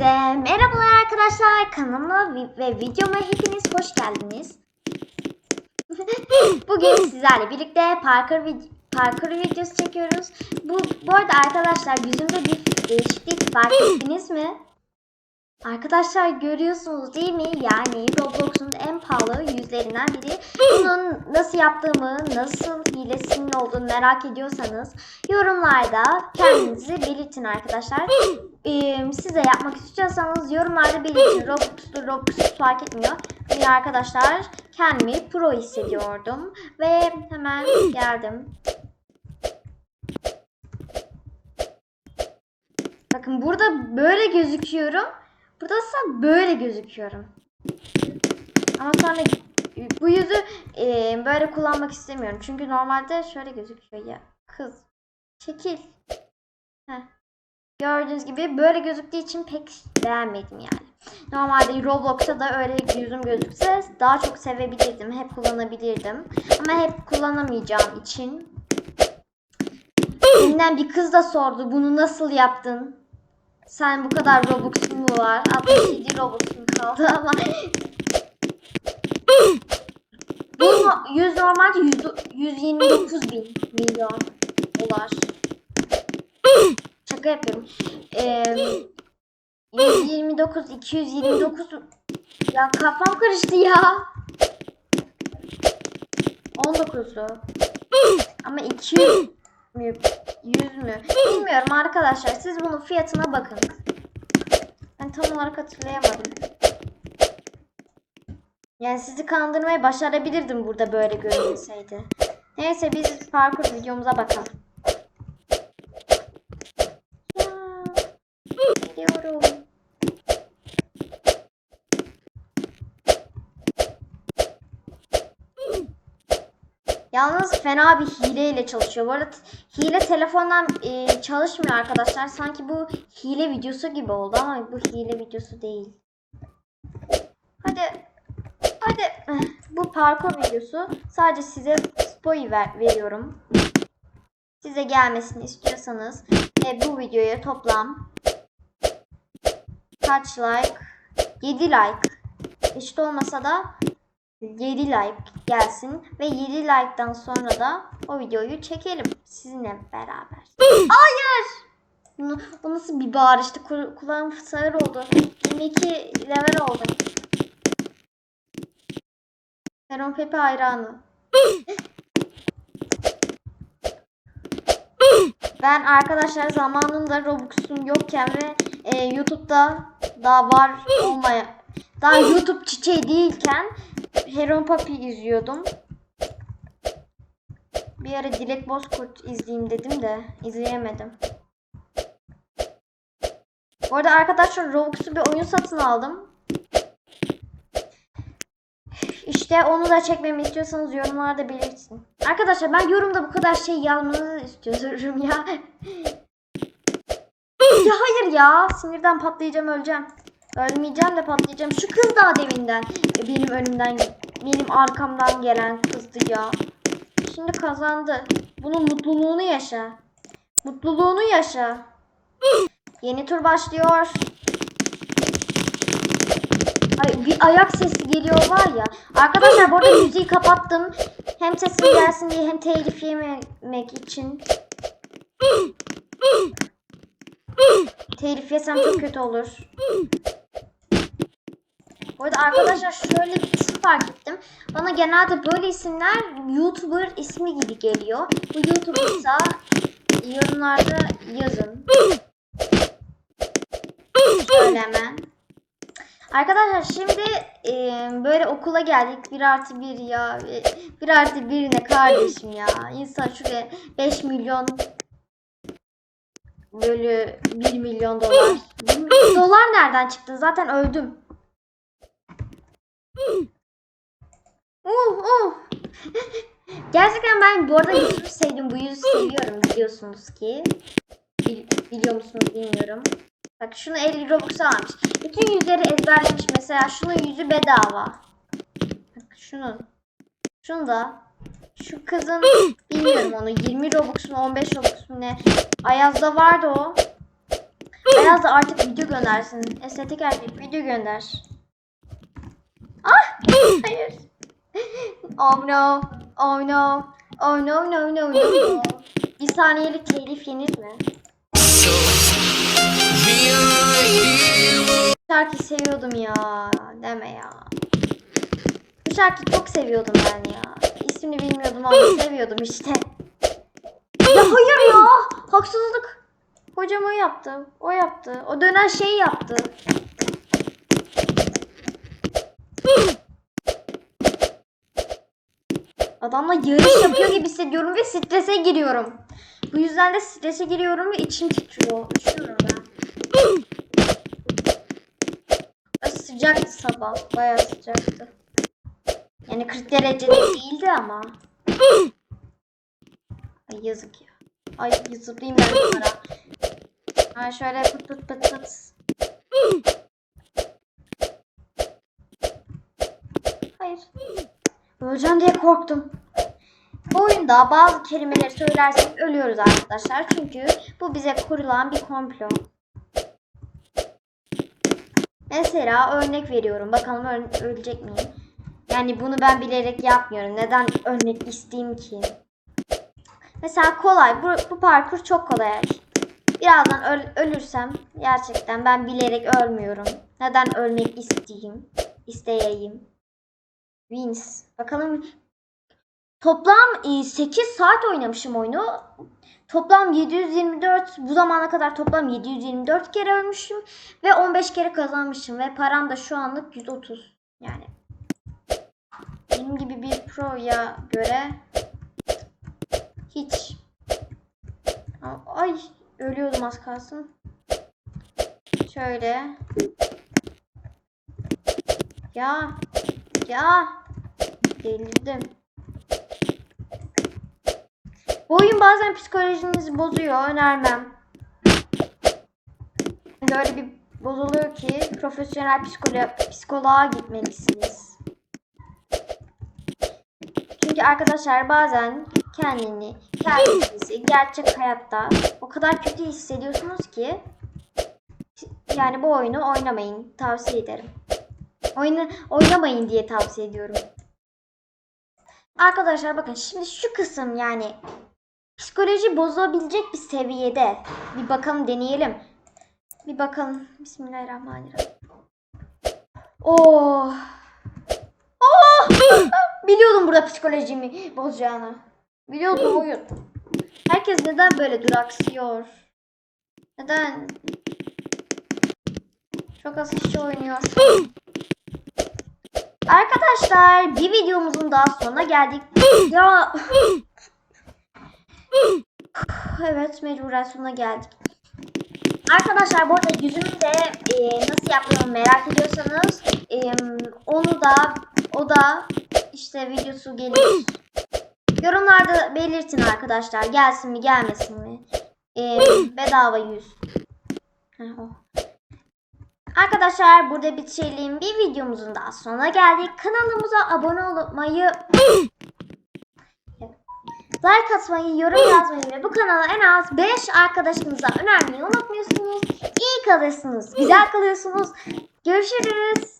Hepinize merhabalar arkadaşlar. Kanalıma ve videoma hepiniz hoş geldiniz. Bugün sizlerle birlikte parkur vid- parkur videosu çekiyoruz. Bu bu arada arkadaşlar yüzümde bir değişiklik fark ettiniz mi? Arkadaşlar görüyorsunuz değil mi? Yani Roblox'un en pahalı yüzlerinden biri. Bunun nasıl yaptığımı, nasıl hilesinin olduğunu merak ediyorsanız yorumlarda kendinizi belirtin arkadaşlar. Ee, siz de yapmak istiyorsanız yorumlarda belirtin. Robux'tur, Robux'tur fark etmiyor. Bir arkadaşlar kendimi pro hissediyordum. Ve hemen geldim. Bakın burada böyle gözüküyorum. Burada ise böyle gözüküyorum. Ama sonra bu yüzü e, böyle kullanmak istemiyorum. Çünkü normalde şöyle gözüküyor ya. Kız. Çekil. Heh. Gördüğünüz gibi böyle gözüktüğü için pek beğenmedim yani. Normalde Roblox'ta da öyle yüzüm gözükse daha çok sevebilirdim. Hep kullanabilirdim. Ama hep kullanamayacağım için. Benden bir kız da sordu bunu nasıl yaptın? Sen bu kadar Robux'un mu var? 67 Robux'un kaldı ama bu no- 100 normalde 100, 129 bin milyon dolar. Şaka yapıyorum. Ee, 129, 229 ya kafam karıştı ya. 19'du. Ama 200 mü? 100 mü? Bilmiyorum arkadaşlar. Siz bunun fiyatına bakın. Ben tam olarak hatırlayamadım. Yani sizi kandırmayı başarabilirdim burada böyle görünseydi. Neyse biz parkur videomuza bakalım. Ya, Gidiyorum. Yalnız fena bir hileyle çalışıyor. Bu arada hile telefondan e, çalışmıyor arkadaşlar. Sanki bu hile videosu gibi oldu ama bu hile videosu değil. Hadi. Hadi. Bu parkur videosu. Sadece size spoy ver, veriyorum. Size gelmesini istiyorsanız ve bu videoya toplam kaç like? 7 like. Eşit olmasa da 7 like gelsin ve 7 like'dan sonra da o videoyu çekelim sizinle beraber. Hayır! Bu, bu nasıl bir bağırıştı? Kul- Kulağım sağır oldu. 22 level oldu. Feron Pepe hayranı. Ben arkadaşlar zamanında Robux'um yokken ve e, YouTube'da daha var olmaya daha YouTube çiçeği değilken Heron Papi izliyordum. Bir ara Dilek Bozkurt izleyeyim dedim de izleyemedim. Bu arada arkadaşlar Robux'u bir oyun satın aldım. İşte onu da çekmemi istiyorsanız yorumlarda belirtin. Arkadaşlar ben yorumda bu kadar şey yazmanızı istiyorum ya. ya hayır ya. Sinirden patlayacağım öleceğim. Ölmeyeceğim de patlayacağım. Şu kız daha deminden e, benim önümden benim arkamdan gelen kızdı ya. Şimdi kazandı. Bunun mutluluğunu yaşa. Mutluluğunu yaşa. Yeni tur başlıyor. Ay, bir ayak sesi geliyor var ya. Arkadaşlar bu arada müziği kapattım. Hem sesim gelsin diye hem telif yememek için. Telif yesem çok kötü olur. Bu arada arkadaşlar şöyle bir isim fark ettim. Bana genelde böyle isimler YouTuber ismi gibi geliyor. Bu YouTuber'sa yorumlarda yazın. Şöyle hemen. Arkadaşlar şimdi e, böyle okula geldik. 1 artı 1 ya. 1 artı 1 ne kardeşim ya. İnsan şuraya 5 milyon bölü 1 milyon dolar. dolar nereden çıktı? Zaten öldüm. Uh, uh. Gerçekten ben bu arada yüzümü sevdim. Bu yüzü seviyorum biliyorsunuz ki. Bil- biliyor musunuz bilmiyorum. Bak şunu 50 Robux almış. Bütün yüzleri ezberlemiş. Mesela şunun yüzü bedava. Bak şunun. Şunu da. Şu kızın bilmiyorum onu 20 Robux mu 15 Robux mu ne. Ayaz'da vardı o. Ayaz da artık video göndersin. Estetik erkek video gönder. Ah! Hayır. Oh no. Oh no. Oh no no no no. no. Bir saniyelik telif yenir mi? Bu şarkıyı seviyordum ya. Deme ya. Bu şarkıyı çok seviyordum ben ya. İsmini bilmiyordum ama seviyordum işte. Ya hayır ya. Haksızlık. Hocam o yaptı. O yaptı. O dönen şeyi yaptı. Adamla yarış yapıyor gibi hissediyorum ve strese giriyorum. Bu yüzden de strese giriyorum ve içim titriyor. Üşüyorum ben. Sıcaktı sabah. Bayağı sıcaktı. Yani 40 derecede değildi ama. Ay yazık ya. Ay zıplayayım ben bunlara. Ha şöyle pıt pıt pıt pıt. Hayır. Öleceğim diye korktum. Bu oyunda bazı kelimeleri söylersek ölüyoruz arkadaşlar. Çünkü bu bize kurulan bir komplo. Mesela örnek veriyorum. Bakalım öl- ölecek miyim? Yani bunu ben bilerek yapmıyorum. Neden örnek isteyeyim ki? Mesela kolay. Bu, bu parkur çok kolay. Birazdan öl- ölürsem gerçekten ben bilerek ölmüyorum. Neden ölmek isteyeyim? İsteyeyim. Wins. Bakalım Toplam e, 8 saat oynamışım oyunu. Toplam 724 bu zamana kadar toplam 724 kere ölmüşüm ve 15 kere kazanmışım ve param da şu anlık 130. Yani benim gibi bir pro'ya göre hiç ay ölüyordum az kalsın. Şöyle ya ya delirdim. Bu oyun bazen psikolojinizi bozuyor. Önermem. Böyle bir bozuluyor ki profesyonel psikolo psikoloğa gitmelisiniz. Çünkü arkadaşlar bazen kendini, kendinizi gerçek hayatta o kadar kötü hissediyorsunuz ki yani bu oyunu oynamayın. Tavsiye ederim. Oyunu oynamayın diye tavsiye ediyorum. Arkadaşlar bakın şimdi şu kısım yani psikoloji bozulabilecek bir seviyede. Bir bakalım deneyelim. Bir bakalım. Bismillahirrahmanirrahim. Oh. Oh. Biliyordum burada psikolojimi bozacağını. Biliyordum oyun. Herkes neden böyle duraksıyor? Neden? Çok az kişi oynuyor. Arkadaşlar bir videomuzun daha sonuna geldik. ya Evet mecburen sonuna geldik. Arkadaşlar bu arada yüzümü de e, nasıl yapıyorum merak ediyorsanız e, onu da o da işte videosu gelir. Yorumlarda belirtin arkadaşlar gelsin mi gelmesin mi. E, bedava yüz. Arkadaşlar burada bitirelim. Bir videomuzun daha sonuna geldik. Kanalımıza abone olmayı like atmayı, yorum yazmayı ve bu kanala en az 5 arkadaşınıza önermeyi unutmuyorsunuz. İyi kalırsınız, güzel kalıyorsunuz. Görüşürüz.